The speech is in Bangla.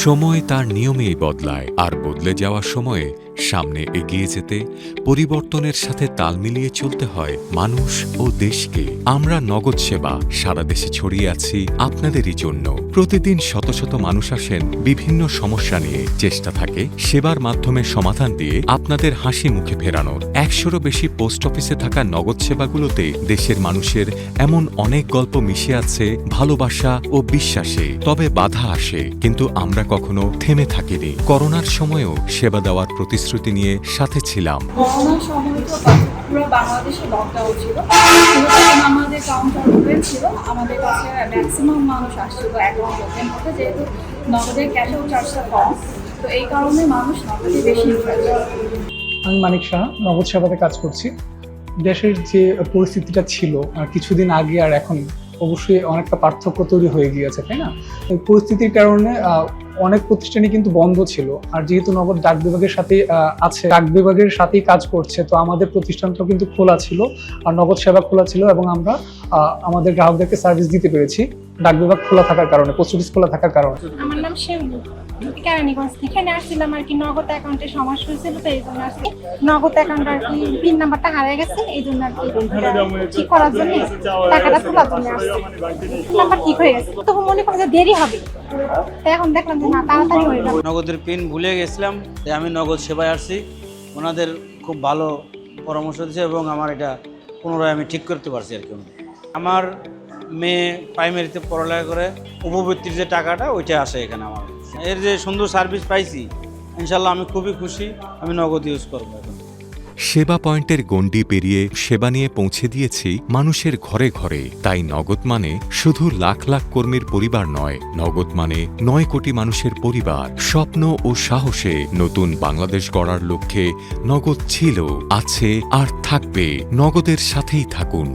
সময় তার নিয়মেই বদলায়, আর বদলে যাওয়ার সময়ে সামনে এগিয়ে যেতে, পরিবর্তনের সাথে তাল মিলিয়ে চলতে হয় মানুষ ও দেশকে। আমরা নগদ সেবা সারা দেশে ছড়িয়ে আছি আপনাদেরই জন্য। প্রতিদিন শত শত মানুষ আসেন বিভিন্ন সমস্যা নিয়ে। চেষ্টা থাকে সেবার মাধ্যমে সমাধান দিয়ে আপনাদের হাসি মুখে ফেরানোর। একশোরও বেশি পোস্ট অফিসে থাকা নগদ সেবাগুলোতে দেশের মানুষের এমন অনেক গল্প মিশে আছে ভালোবাসা ও বিশ্বাসে। তবে বাধা আসে, কিন্তু আমরা কখনো থেমে থাকিনি। করোনার সময়েও সেবা দেওয়ার প্রতিশ্রুতি নিয়ে সাথে ছিলাম। আমাদের কাউন্টার ছিল। আমাদের কাছে ম্যাক্সিমাম মানুষ আসছিল অ্যাকাউন্ট আমি মানিক শাহ, নগদ সেবাতে কাজ করছি। দেশের যে পরিস্থিতিটা ছিল, আর কিছুদিন আগে আর এখন অবশ্যই অনেকটা পার্থক্য তৈরি হয়ে গিয়েছে, তাই না? এই পরিস্থিতির কারণে অনেক প্রতিষ্ঠানই কিন্তু বন্ধ ছিল। আর যেহেতু নগদ ডাক বিভাগের সাথে আছে, ডাক বিভাগের সাথেই কাজ করছে, তো আমাদের প্রতিষ্ঠানটাও কিন্তু খোলা ছিল। আর নগদ সেবা খোলা ছিল এবং আমরা আমাদের গ্রাহকদেরকে সার্ভিস দিতে পেরেছি। ডাক বিভাগ খোলা থাকার কারণে পোস্ট অফিস খোলা থাকার কারণে। আমার নাম শিউলি। কেরানীগঞ্জ। থেকে এখানে আসছিলাম আর কি নগদ অ্যাকাউন্টে সমস্যা হয়েছিল তো এই জন্য আসছি নগদ অ্যাকাউন্ট আর কি পিন নাম্বারটা হারিয়ে গেছে এই জন্য আর কি ঠিক করার জন্য টাকাটা তোলার জন্য আসছি। নাম্বার ঠিক হয়ে গেছে। তো মনে করো যে দেরি হবে। এখন দেখলাম যে না তাড়াতাড়ি হয়ে যাবে। নগদের পিন ভুলে গেছিলাম তাই আমি নগদ সেবায় আসছি। ওনাদের খুব ভালো পরামর্শ দিয়েছে এবং আমার এটা পুনরায় আমি ঠিক করতে পারছি আর কি। আমার মেয়ে প্রাইমারিতে পড়ালেখা করে, উপবৃত্তির যে টাকাটা ওইটা আসে এখানে আমার এর যে সুন্দর সার্ভিস পাইছি ইনশাল্লাহ আমি খুবই খুশি, আমি নগদ ইউজ করব এখন। সেবা পয়েন্টের গণ্ডি পেরিয়ে সেবা নিয়ে পৌঁছে দিয়েছি মানুষের ঘরে ঘরে। তাই নগদ মানে শুধু লাখ লাখ কর্মীর পরিবার নয়, নগদ মানে নয় কোটি মানুষের পরিবার। স্বপ্ন ও সাহসে নতুন বাংলাদেশ গড়ার লক্ষ্যে নগদ ছিল, আছে আর থাকবে, নগদের সাথেই থাকুন।